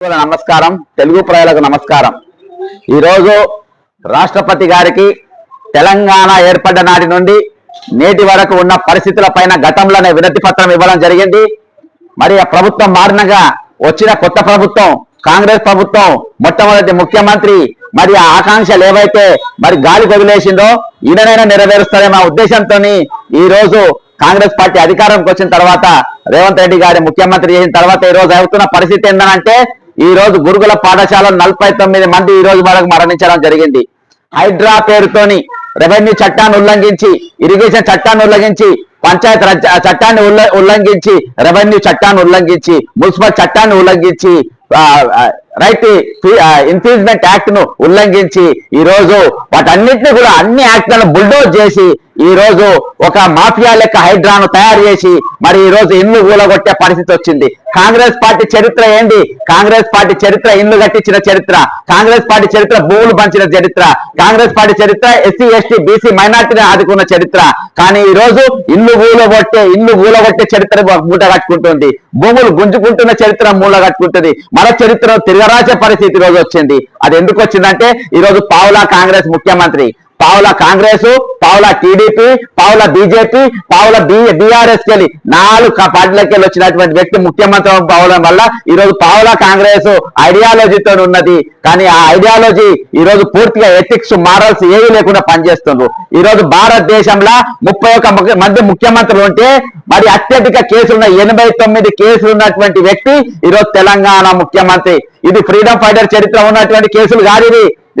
నమస్కారం. తెలుగు ప్రజలకు నమస్కారం. ఈరోజు రాష్ట్రపతి గారికి తెలంగాణ ఏర్పడ్డ నాటి నుండి నేటి వరకు ఉన్న పరిస్థితుల పైన గతంలోనే వినతి పత్రం ఇవ్వడం జరిగింది. మరి ఆ ప్రభుత్వం మారినగా వచ్చిన కొత్త ప్రభుత్వం కాంగ్రెస్ ప్రభుత్వం మొట్టమొదటి ముఖ్యమంత్రి మరి ఆ ఆకాంక్షలు ఏవైతే మరి గాలి వదిలేసిందో ఈయననైనా నెరవేరుస్తారనే ఉద్దేశంతో ఈ రోజు కాంగ్రెస్ పార్టీ అధికారంకి వచ్చిన తర్వాత రేవంత్ రెడ్డి గారి ముఖ్యమంత్రి చేసిన తర్వాత ఈ రోజు అవుతున్న పరిస్థితి ఏంటంటే ఈ రోజు గురుకుల పాఠశాల నలభై తొమ్మిది మంది ఈ రోజు వరకు మరణించడం జరిగింది. హైడ్రా పేరుతోని రెవెన్యూ చట్టాన్ని ఉల్లంఘించి ఇరిగేషన్ చట్టాన్ని ఉల్లంఘించి పంచాయత్ చట్టాన్ని ఉల్లంఘించి రెవెన్యూ చట్టాన్ని ఉల్లంఘించి మున్సిపల్ చట్టాన్ని ఉల్లంఘించి రైట్ ఇన్ఫ్రీజ్మెంట్ యాక్ట్ను ఉల్లంఘించి ఈ రోజు వాటన్నిటిని కూడా అన్ని యాక్ట్లను బుల్డోజ్ చేసి ఈ రోజు ఒక మాఫియా లెక్క హైడ్రాను తయారు చేసి మరి ఈ రోజు ఇల్లు ఊలగొట్టే పరిస్థితి వచ్చింది. కాంగ్రెస్ పార్టీ చరిత్ర ఏంటి? కాంగ్రెస్ పార్టీ చరిత్ర ఇల్లు కట్టించిన చరిత్ర. కాంగ్రెస్ పార్టీ చరిత్ర భూములు పంచిన చరిత్ర. కాంగ్రెస్ పార్టీ చరిత్ర ఎస్సీ ఎస్టీ బీసీ మైనార్టీని ఆదుకున్న చరిత్ర. కానీ ఈ రోజు ఇల్లు ఊలగొట్టే ఇల్లు ఊలగొట్టే చరిత్ర మూట కట్టుకుంటుంది. భూములు గుంజుకుంటున్న చరిత్ర మూల కట్టుకుంటుంది. మన చరిత్ర తిరగరాసే పరిస్థితి రోజు వచ్చింది. అది ఎందుకు వచ్చిందంటే ఈ రోజు పావులా కాంగ్రెస్ ముఖ్యమంత్రి. పావుల కాంగ్రెస్ పావుల టీడీపీ పావుల బీజేపీ పావుల బీఆర్ఎస్ కెళ్ళి నాలుగు పార్టీలకెళ్ళి పార్టీలకి వెళ్ళి వచ్చినటువంటి వ్యక్తి ముఖ్యమంత్రి అవడం వల్ల ఈ రోజు పావుల కాంగ్రెస్ ఐడియాలజీతో ఉన్నది. కానీ ఆ ఐడియాలజీ ఈ రోజు పూర్తిగా ఎథిక్స్ మారల్స్ ఏవి లేకుండా పనిచేస్తుండ్రు. ఈ రోజు భారతదేశంలో ముప్పై ఒక్క మంది ముఖ్యమంత్రులు ఉంటే మరి అత్యధిక కేసులున్న ఎనభై తొమ్మిది కేసులు ఉన్నటువంటి వ్యక్తి ఈరోజు తెలంగాణ ముఖ్యమంత్రి. ఇది ఫ్రీడమ్ ఫైటర్ చరిత్ర ఉన్నటువంటి కేసులు కాదు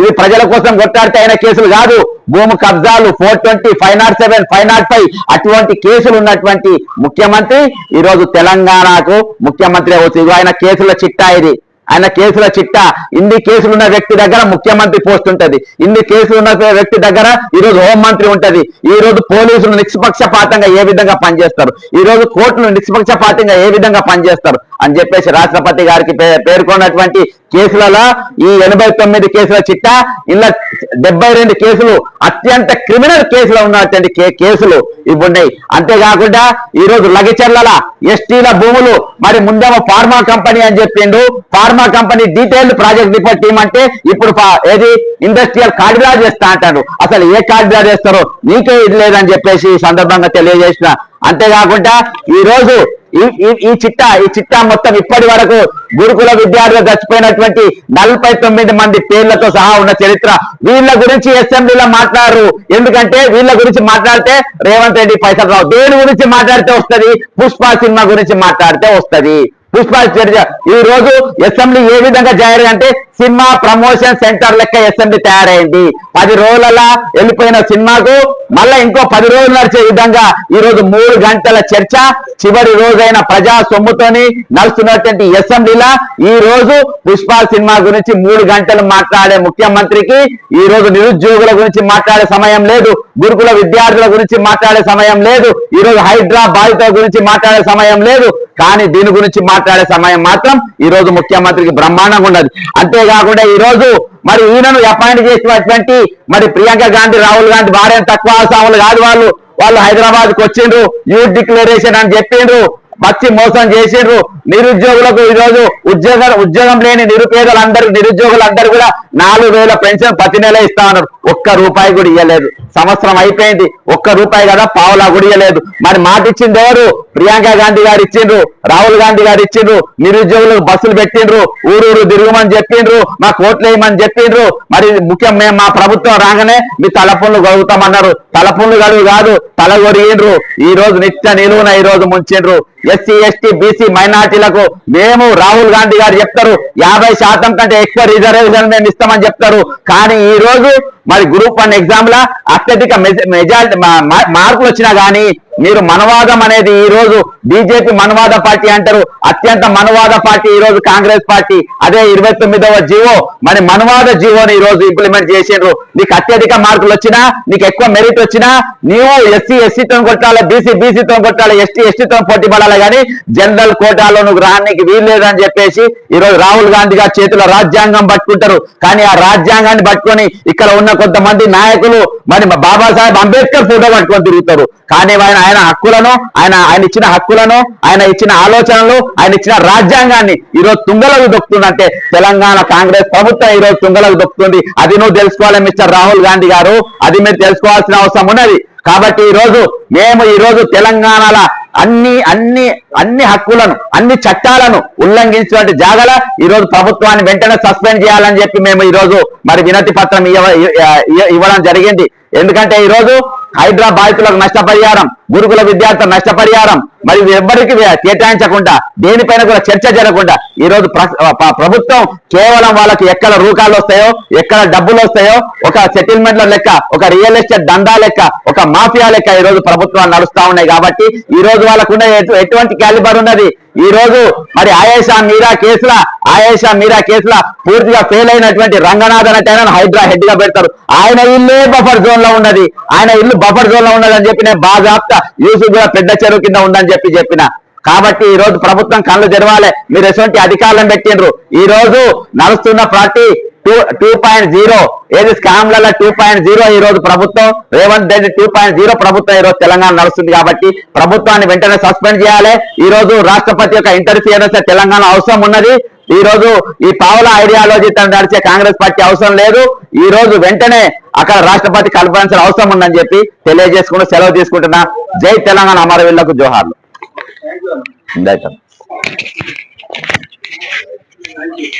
ఇది ప్రజల కోసం కొట్టాడితే అయిన కేసులు కాదు. భూమి కబ్జాలు four twenty five naught seven five naught five అటువంటి కేసులు ఉన్నటువంటి ముఖ్యమంత్రి ఈ రోజు తెలంగాణకు ముఖ్యమంత్రి అవుతుంది ఇది ఆయన కేసుల చిట్టా ఇది. ఆయన కేసుల చిట్టా. ఇన్ని కేసులు ఉన్న వ్యక్తి దగ్గర ముఖ్యమంత్రి పోస్ట్ ఉంటది. ఇన్ని కేసులు ఉన్న వ్యక్తి దగ్గర ఈ రోజు హోంమంత్రి ఉంటది. ఈ రోజు పోలీసులు నిష్పక్షపాతంగా ఏ విధంగా పనిచేస్తారు? ఈ రోజు కోర్టులు నిష్పక్షపాతంగా ఏ విధంగా పనిచేస్తారు? అని చెప్పేసి రాష్ట్రపతి గారికి పే- పేర్కొన్నటువంటి కేసులలో ఈ ఎనభై తొమ్మిది కేసుల చిట్టా ఇలా డెబ్బై రెండు కేసులు అత్యంత క్రిమినల్ కేసులు ఉన్నటువంటి కే- కేసులు ఇవి ఉన్నాయి. అంతేకాకుండా ఈ రోజు లగిచర్ల ఎస్టీల భూములు మరి ముందేమో ఫార్మా కంపెనీ అని చెప్పిండు. Pharma company detailed project report team అంటే ఇప్పుడు ఏది? ఇండస్ట్రియల్ కారిడార్ చేస్తా అంటాడు. అసలు ఏ కారిడార్ చేస్తారో నీకే ఇది లేదని చెప్పేసి ఈ సందర్భంగా తెలియజేసిన. అంతేకాకుండా ఈ రోజు ఈ ఈ- చిట్టా ఈ చిట్టా మొత్తం ఇప్పటి వరకు గురుకుల విద్యార్థులు చచ్చిపోయినటువంటి నలభై తొమ్మిది మంది పేర్లతో సహా ఉన్న చరిత్ర. వీళ్ళ గురించి అసెంబ్లీలో మాట్లాడరు. ఎందుకంటే వీళ్ళ గురించి మాట్లాడితే రేవంత్ రెడ్డి పైసలు రావు. దేని గురించి మాట్లాడితే వస్తది? పుష్ప సినిమా గురించి మాట్లాడితే వస్తది. పుష్ప చర్చ ఈ రోజు అసెంబ్లీ ఏ విధంగా తయారైందంటే సినిమా ప్రమోషన్ సెంటర్ లెక్క అసెంబ్లీ తయారైంది. పది రోజులలా వెళ్ళిపోయిన సినిమాకు మళ్ళా ఇంకో పది రోజులు నడిచే విధంగా ఈ రోజు మూడు గంటల చర్చ. చివరి రోజైన ప్రజా సొమ్ముతోని నడుస్తున్నటువంటి అసెంబ్లీలా ఈ రోజు పుష్ప సినిమా గురించి మూడు గంటలు మాట్లాడే ముఖ్యమంత్రికి ఈ రోజు నిరుద్యోగుల గురించి మాట్లాడే సమయం లేదు. గురుకుల విద్యార్థుల గురించి మాట్లాడే సమయం లేదు. ఈ రోజు హైడ్రా బాధితుల గురించి మాట్లాడే సమయం లేదు. కానీ దీని గురించి మాట్లాడే సమయం మాత్రం ఈ రోజు ముఖ్యమంత్రికి బ్రహ్మాండంగా ఉన్నది. కాకుండా ఈ రోజు మరి ఈయనను అపాయింట్ చేసినటువంటి మరి ప్రియాంక గాంధీ రాహుల్ గాంధీ భార్య తక్కువ ఆసాములు కాదు వాళ్ళు. వాళ్ళు హైదరాబాద్కు వచ్చిండ్రు యూత్ డిక్లరేషన్ అని చెప్పిండ్రు. వచ్చి మోసం చేసిండ్రు. నిరుద్యోగులకు ఈ రోజు ఉద్యోగ ఉద్యోగం లేని నిరుపేదలందరూ నిరుద్యోగులందరూ కూడా నాలుగు వేల పెన్షన్ ప్రతి నెల ఇస్తా ఉన్నారు. ఒక్క రూపాయి కూడా ఇవ్వలేదు సంవత్సరం అయిపోయింది. ఒక్క రూపాయి కదా పావులా కూడా ఇవ్వలేదు మరి మాట ఇచ్చింది ఎవరు? ప్రియాంక గాంధీ గారు ఇచ్చిండ్రు. రాహుల్ గాంధీ గారు ఇచ్చిండ్రు. నిరుద్యోగులకు బస్సులు పెట్టిండ్రు. ఊరూరు తిరగమని చెప్పిండ్రు. మా కోట్లు వేయమని చెప్పిండ్రు. మరి ముఖ్యం మేము మా ప్రభుత్వం రాగానే మీ తలపుళ్ళు గడుగుతామన్నారు. తలపుళ్ళు గడువు కాదు తల కొరిగిండ్రు ఈ రోజు నిత్య నిలువున ఈ రోజు ముంచిండ్రు. ఎస్సీ ఎస్టీ బీసీ మైనార్టీలకు మేము రాహుల్ గాంధీ గారు చెప్తారు యాభై శాతం కంటే ఎక్కువ రిజర్వేషన్ మేము ఇస్తామని చెప్తారు. కానీ ఈ రోజు మరి గ్రూప్ వన్ ఎగ్జామ్ లా అత్యధిక మెజారిటీ మార్కులు వచ్చినా కానీ మీరు మనవాదం అనేది ఈ రోజు బీజేపీ మనవాద పార్టీ అంటారు. అత్యంత మనవాద పార్టీ ఈ రోజు కాంగ్రెస్ పార్టీ. అదే ఇరవై తొమ్మిదవ జీవో. మరి మనవాద జీవోని ఈ రోజు ఇంప్లిమెంట్ చేసిండ్రు. నీకు అత్యధిక మార్కులు వచ్చినా నీకు ఎక్కువ మెరిట్ వచ్చినా నీవు ఎస్సీ ఎస్సీతో కొట్టాలి బీసీ బీసీతో కొట్టాలి ఎస్టీ ఎస్టీతో పోటీ పడాలి కానీ జనరల్ కోటాలో నువ్వు రానికి వీల్లేదని చెప్పేసి ఈ రోజు రాహుల్ గాంధీ గారి చేతిలో రాజ్యాంగం పట్టుకుంటారు. కానీ ఆ రాజ్యాంగాన్ని పట్టుకొని ఇక్కడ ఉన్న కొంతమంది నాయకులు మరి బాబాసాహెబ్ అంబేద్కర్ ఫోటో పట్టుకొని తిరుగుతారు. కానీ ఆయన ఆయన హక్కులను ఆయన ఆయన ఇచ్చిన హక్కులను ఆయన ఇచ్చిన ఆలోచనలు ఆయన ఇచ్చిన రాజ్యాంగాన్ని ఈ రోజు తుంగలకు దొక్కుతుందంటే తెలంగాణ కాంగ్రెస్ ప్రభుత్వం ఈ రోజు తుంగలకు దొక్కుతుంది. అది నువ్వు తెలుసుకోవాలి మిస్టర్ రాహుల్ గాంధీ గారు. అది మీరు తెలుసుకోవాల్సిన అవసరం ఉన్నది. కాబట్టి ఈ రోజు మేము ఈ రోజు తెలంగాణలో అన్ని అన్ని అన్ని హక్కులను అన్ని చట్టాలను ఉల్లంఘించినటువంటి జాగల ఈరోజు ప్రభుత్వాన్ని వెంటనే సస్పెండ్ చేయాలని చెప్పి మేము ఈ రోజు మరి వినతి పత్రం ఇవ్వడం జరిగింది. ఎందుకంటే ఈ రోజు నష్టపరిహారం గురుకుల విద్యార్థులకు నష్టపరిహారం మరి ఎవరికి కేటాయించకుండా దేనిపైన కూడా చర్చ జరగకుండా ఈ రోజు ప్రభుత్వం కేవలం వాళ్ళకి ఎక్కడ రూకాలు వస్తాయో ఎక్కడ డబ్బులు వస్తాయో ఒక సెటిల్మెంట్ల లెక్క ఒక రియల్ ఎస్టేట్ దందా లెక్క ఒక మాఫియా లెక్క ఈ రోజు ప్రభుత్వాలు నడుస్తా ఉన్నాయి కాబట్టి ఈ రోజు వాళ్ళకున్న ఎటువంటి క్యాలిబర్ ఉన్నది? ఈ రోజు మరి ఆయేషా మీరా కేసుల ఆయేషా మీరా కేసుల పూర్తిగా ఫెయిల్ అయినటువంటి రంగనాథన్ అంటే ఆయన హైడ్రా హెడ్గా పెడతారు. ఆయన ఇల్లే బఫర్ జోన్లో ఉన్నది. ఆయన ఇల్లు బఫర్ జోన్లో ఉన్నది అని చెప్పి నేను బాగా యూసుఫ్ కూడా పెద్ద చెరువు కింద ఉందని చెప్పి చెప్పిన. కాబట్టి ఈ రోజు ప్రభుత్వం కళ్ళు తెరవాలి. మీరు ఎటువంటి అధికారులను పెట్టిండ్రు? ఈ రోజు నడుస్తున్న party two two point zero. ఏది స్కామ్లలో టూ పాయింట్ జీరో ఈ రోజు ప్రభుత్వం? Revanth Reddy two point zero ప్రభుత్వం ఈ రోజు తెలంగాణ నడుస్తుంది కాబట్టి ప్రభుత్వాన్ని వెంటనే సస్పెండ్ చేయాలి. ఈ రోజు రాష్ట్రపతి యొక్క ఇంటర్ఫియరెన్స్ తెలంగాణ అవసరం ఉన్నది. ఈ రోజు ఈ పావుల ఐడియాలజీ తను నడిచే కాంగ్రెస్ పార్టీ అవసరం లేదు. ఈ రోజు వెంటనే అక్కడ రాష్ట్రపతి కల్పించాల్సిన అవసరం ఉందని చెప్పి తెలియజేసుకుంటూ సెలవు తీసుకుంటున్నా. జై తెలంగాణ అమరవీళ్ళకు జోహార్లు. Thank you